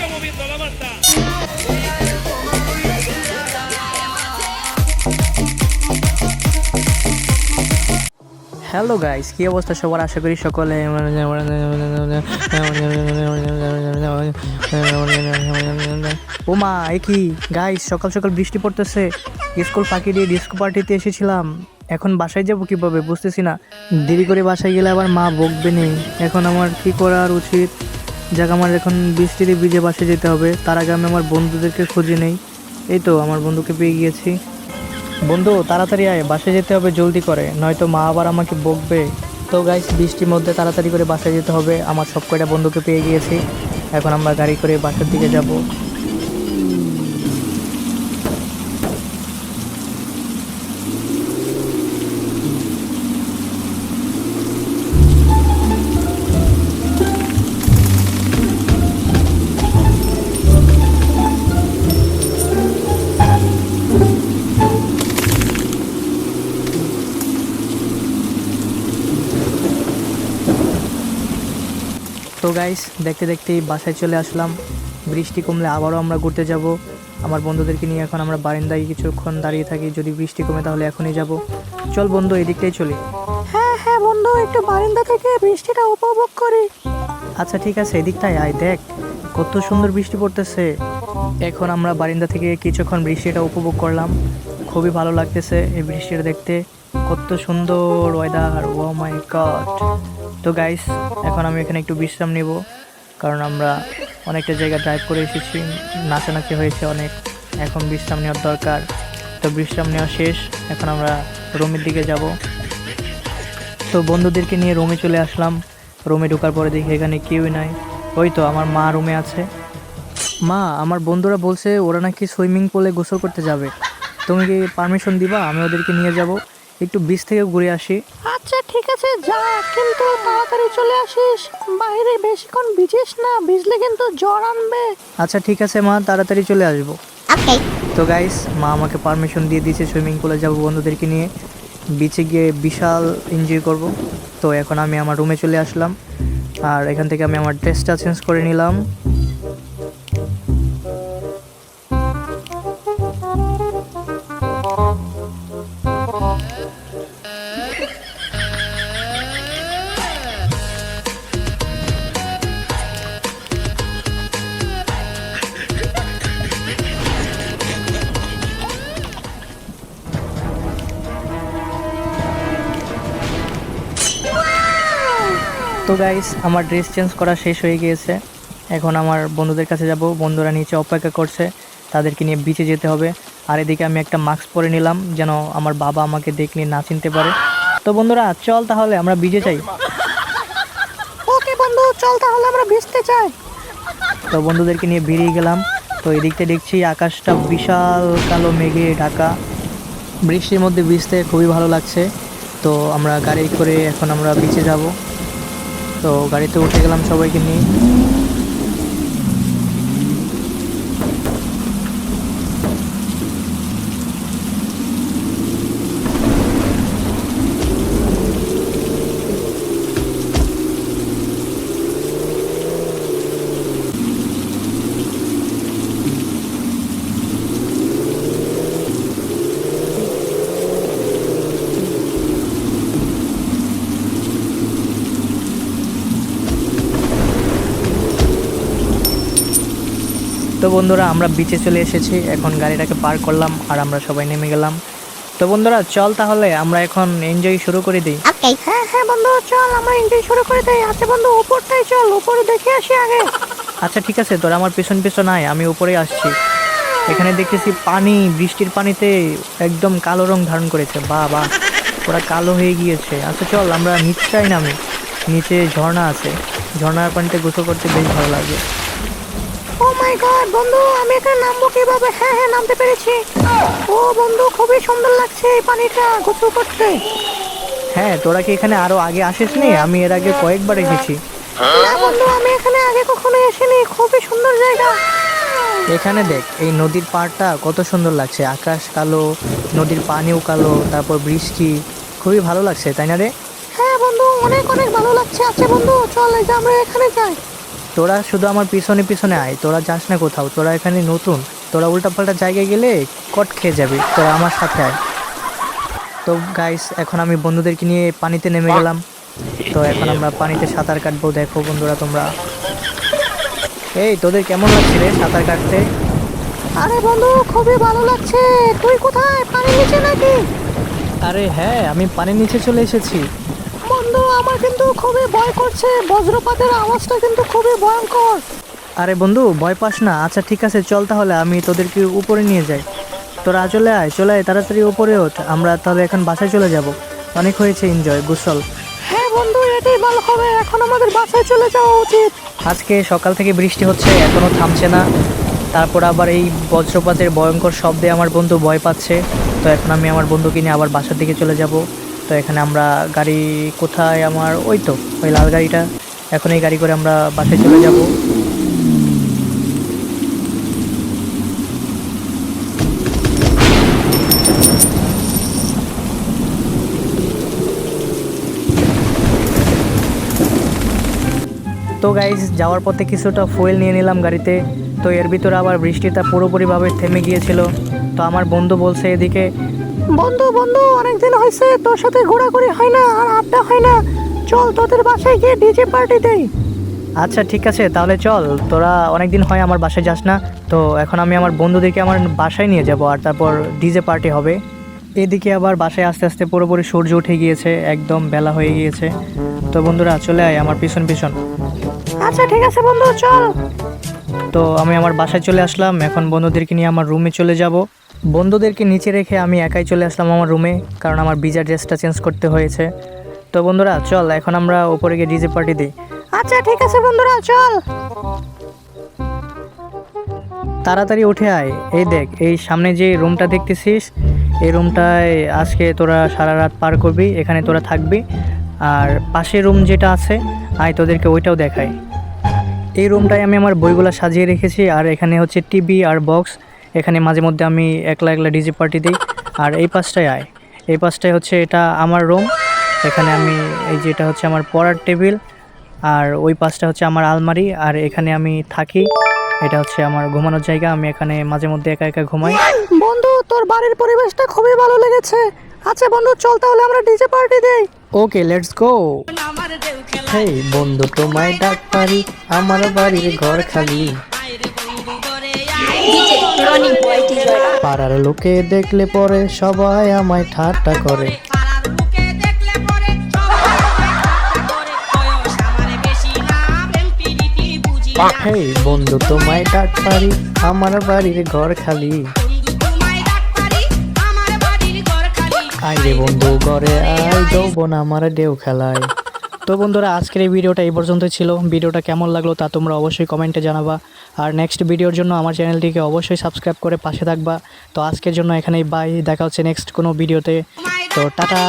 siga moviendo la manta. Hello guys, কী অবস্থা সবার? আশা করি সকলে ও মা এ কি? গাইস, সকাল সকাল বৃষ্টি পড়তেছে। স্কুল ফাঁকি দিয়ে ডিস্কো পার্টিতে এসেছিলাম। এখন বাসায় যাব কীভাবে বুঝতেছি না। দেরি করে বাসায় গেলে আবার মা বকবে নেই। এখন আমার কি করার উচিত? যাক আমার এখন বৃষ্টিতে ভিজে বাসে যেতে হবে। তার আগে আমি আমার বন্ধুদেরকে খুঁজে নেই। এই তো আমার বন্ধুকে পেয়ে গিয়েছি। বন্ধু, তাড়াতাড়ি আয়, বাসে যেতে হবে, জলদি করে। নয়তো মা আবার আমাকে বকবে। তো গাইস বৃষ্টির মধ্যে তাড়াতাড়ি করে বাসে যেতে হবে। আমার সব কয়টা বন্ধুকে পেয়ে গিয়েছি। এখন আমরা গাড়ি করে বাসার দিকে যাব। তো গাইস দেখতে দেখতেই বাসায় চলে আসলাম। বৃষ্টি কমলে আবারও আমরা ঘুরতে যাব। আমার বন্ধুদেরকে নিয়ে এখন আমরা বারান্দায় কিছুক্ষণ দাঁড়িয়ে থাকি। যদি বৃষ্টি কমে তাহলে এখনই যাব। চল বন্ধু এদিকটাই চলি। হ্যাঁ হ্যাঁ বন্ধু একটু বারান্দা থেকে বৃষ্টিটা উপভোগ করি। আচ্ছা ঠিক আছে এদিকটাই আয় দেখ। কত সুন্দর বৃষ্টি পড়তেছে। এখন আমরা বারিন্দা থেকে কিছুক্ষণ বৃষ্টিটা উপভোগ করলাম। খুবই ভালো লাগতেছে এই বৃষ্টিটা দেখতে। কত সুন্দর ওয়েদার ও মাই গড তো গাইস এখন আমি এখানে একটু বিশ্রাম নিব, কারণ আমরা অনেকটা জায়গা ড্রাইভ করে এসেছি, নাচানাচি হয়েছে অনেক, এখন বিশ্রাম নেওয়ার দরকার। তো বিশ্রাম নেওয়া শেষ, এখন আমরা রুমের দিকে যাব। তো বন্ধুদেরকে নিয়ে রুমে চলে আসলাম, রুমে ঢোকার পরে দেখি এখানে কেউই নাই। ওই তো আমার মা রুমে আছে। মা, আমার বন্ধুরা বলছে ওরা নাকি সুইমিং পুলে গোসল করতে যাবে। তুমি কি পারমিশন দিবা? আমি ওদেরকে নিয়ে যাব। একটু বিচ থেকে ঘুরে আসি। আচ্ছা ঠিক আছে যা কিন্তু তাড়াতাড়ি চলে আসিস। বাইরে বেশিক্ষণ ভিজিস না ভিজলে কিন্তু জ্বর আনবে। আচ্ছা ঠিক আছে মা তাড়াতাড়ি চলে আসব। Okay. তো গাইস মা আমাকে পারমিশন দিয়ে দিয়েছে সুইমিং পুলে যাব বন্ধুদেরকে নিয়ে। বিচে গিয়ে বিশাল এনজয় করব। তো এখন আমি আমার রুমে চলে আসলাম। আর এখান থেকে আমি আমার ড্রেসটা চেঞ্জ করে নিলাম। তো গাইস আমার ড্রেস চেঞ্জ করা শেষ হয়ে গিয়েছে। এখন আমার বন্ধুদের কাছে যাব। বন্ধুরা নিচে অপেক্ষা করছে। তাদেরকে নিয়ে বিচে যেতে হবে। আর এদিকে আমি একটা মাস্ক পরে নিলাম যেন আমার বাবা আমাকে দেখলে না চিনতে পারে। তো বন্ধুরা চল তাহলে আমরা বিজে চাই ওকে বন্ধু চল তাহলে আমরা ভিজতে চাই তো বন্ধুদেরকে নিয়ে বেরিয়ে গেলাম। তো এদিকটা দেখছি আকাশটা বিশাল কালো মেঘে ঢাকা। বৃষ্টির মধ্যে ভিজতে খুবই ভালো লাগছে। তো আমরা গাড়ি করে এখন আমরা বিচে যাব। তো গাড়িতে উঠে গেলাম সবাইকে নিয়ে। তো বন্ধুরা আমরা বিচে চলে এসেছি। এখন গাড়িটাকে পার করলাম আর আমরা সবাই নেমে গেলাম। তো বন্ধুরা চল তাহলে আমরা এখন এনজয় শুরু করে দিই। Okay. হ্যাঁ হ্যাঁ বন্ধু চল আমরা এনজয় শুরু করে দেই। আচ্ছা বন্ধু উপরটাই চল উপরে দেখে আসি আগে। আচ্ছা ঠিক আছে তোরা আমার পিছন পিছন আয় আমি উপরে আসছি। এখানে দেখতেছি পানি বৃষ্টির পানিতে একদম কালো রং ধারণ করেছে। বা বা ওরা কালো হয়ে গিয়েছে। আচ্ছা চল আমরা নিচটাই নামি। নিচে ঝর্ণা আছে। ঝর্ণার পানিতে গোসল করতে বেশ ভালো লাগে। ও মাই গড বন্ধু আমি এখানে নামবো কীভাবে? হ্যাঁ হ্যাঁ নামতে পেরেছি। ও বন্ধু খুবই সুন্দর লাগছে এই পানিটা গোসল করতে হ্যাঁ তোরা কি এখানে আরও আগে আসিসনি? আমি এর আগে কয়েকবার এসেছি। না বন্ধু আমি এখানে আগে কখনো আসিনি খুবই সুন্দর জায়গা। এখানে দেখ এই নদীর পাড়টা কত সুন্দর লাগছে। আকাশ কালো নদীর পানিও কালো তারপর বৃষ্টি খুবই ভালো লাগছে তাই না রে? হ্যাঁ বন্ধু অনেক অনেক ভালো লাগছে। আচ্ছা বন্ধু চল এই যে আমরা এখানে যাই। তোরা শুধু আমার পিছনে পিছনে আয় তোরা যাস না কোথাও তোরা এখানে নতুন তোরা উল্টাপাল্টা জায়গায় গেলে কট খেয়ে যাবি তোরা আমার সাথে আয়। তো গাইস এখন আমি বন্ধুদেরকে নিয়ে পানিতে নেমে গেলাম। তো এখন আমরা পানিতে সাঁতার কাটবো দেখো বন্ধুরা তোমরা। এই তোদের কেমন লাগছে রে সাঁতার কাটতে? আরে বন্ধু খুবই ভালো লাগছে। তুই কোথায়? পানি নিচে নাকি? আরে হ্যাঁ আমি পানির নিচে চলে এসেছি। আমার কিন্তু খুবই ভয় করছে। বজ্রপাতের আওয়াজটা কিন্তু খুবই ভয়ঙ্কর। আরে বন্ধু ভয় পাস না। আচ্ছা ঠিক আছে চল তাহলে আমি তোদেরকে উপরে নিয়ে যাই। তোরা চলে আয় চলে আয় তাড়াতাড়ি উপরে ওঠ। আমরা তাহলে এখন বাসায় চলে যাব। অনেক হয়েছে এনজয় গুসল। হ্যাঁ বন্ধু এটাই ভালো হবে। এখন আমাদের বাসায় চলে যাওয়া উচিত। আজকে সকাল থেকে বৃষ্টি হচ্ছে এখনও থামছে না। তারপর আবার এই বজ্রপাতের ভয়ঙ্কর শব্দে আমার বন্ধু ভয় পাচ্ছে। তো এখন আমি আমার বন্ধুকে নিয়ে আবার বাসার দিকে চলে যাব। তো এখানে আমরা গাড়ি কোথায় আমার, ওই তো, ওই লাল গাড়িটা। এখন এই গাড়ি করে আমরা বাসে চলে যাব। তো গাইজ যাওয়ার পথে কিছুটা ফুয়েল নিয়ে নিলাম গাড়িতে। তো এর ভিতরে আবার বৃষ্টিটা পুরোপুরিভাবে থেমে গিয়েছিল। তো আমার বন্ধু বলছে এদিকে বন্ধু বন্ধু অনেকদিন হয়েছে তোর সাথে ঘোরাঘুরি হয় না আর আড্ডা হয় না। চল তোদের বাসায় গিয়ে ডিজে পার্টি দেই। আচ্ছা ঠিক আছে তাহলে চল। তোরা অনেকদিন হয় আমার বাসায় যাস না তো এখন আমি আমার বন্ধুদেরকে আমার বাসায় নিয়ে যাব আর তারপর ডিজে পার্টি হবে। এদিকে আবার বাসায় আস্তে আস্তে পুরোপুরি সূর্য উঠে গিয়েছে একদম বেলা হয়ে গিয়েছে। তো বন্ধুরা চলে আয় আমার পিছন পিছন। আচ্ছা ঠিক আছে বন্ধু চল। তো আমি আমার বাসায় চলে আসলাম এখন বন্ধুদেরকে নিয়ে আমার রুমে চলে যাব। বন্ধুদেরকে নিচে রেখে আমি একাই চলে আসলাম আমার রুমে, কারণ আমার বিজার ড্রেসটা চেঞ্জ করতে হয়েছে। তো বন্ধুরা, চল, এখন আমরা উপরে গিয়ে ডিজে পার্টি দিই। আচ্ছা ঠিক আছে বন্ধুরা, চল। তাড়াতাড়ি উঠে আয়। এই দেখ, এই সামনে যে রুমটা দেখতেছিস, এই রুমটায় আজকে তোরা সারা রাত পার করবি, এখানে তোরা থাকবি। আর পাশের রুম যেটা আছে, আয় তোদেরকে ওইটাও দেখাই। এই রুমটায় আমি আমার বইগুলো সাজিয়ে রেখেছি, আর এখানে হচ্ছে টিভি আর বক্স। এখানে মাঝে মধ্যে আমি একলা একলা ডিজি পার্টি দিই। আর এই পাশটায় আয়। এই পাশটায় হচ্ছে এটা আমার রুম এখানে আমি এই যেটা হচ্ছে আমার পড়ার টেবিল আর ওই পাশটা হচ্ছে আমার আলমারি। আর এখানে আমি থাকি। এটা হচ্ছে আমার ঘুমানোর জায়গা। আমি এখানে মাঝে মধ্যে একা একা ঘুমাই। বন্ধু তোর বাড়ির পরিবেশটা খুবই ভালো লেগেছে। আচ্ছা বন্ধু চল তাহলে আমরা ডিজে পার্টি দেই। ওকে লেটস গো হেই বন্ধু তোমায় ডাক পারি। আমার বাড়ির ঘর খালি। পাড়ার লোকে দেখলে পরে সবাই আমায় ঠাট্টা করে। হেই বন্ধু তোমায় ডাক পারি আমার বাড়ির ঘর খালি। আইরে বন্ধু ঘরে আই যৌবন আমার ডেউ খেলায়। তো বন্ধুরা, আজকের এই ভিডিওটা এই পর্যন্ত ছিল। ভিডিওটা কেমন লাগল তা তোমরা অবশ্যই কমেন্টে জানাবা। আর নেক্সট ভিডিওর জন্য আমার চ্যানেলটিকে অবশ্যই সাবস্ক্রাইব করে পাশে থাকবা। তো আজকের জন্য এখানেই বাই দেখা হচ্ছে নেক্সট কোনো ভিডিওতে। তো টাটা।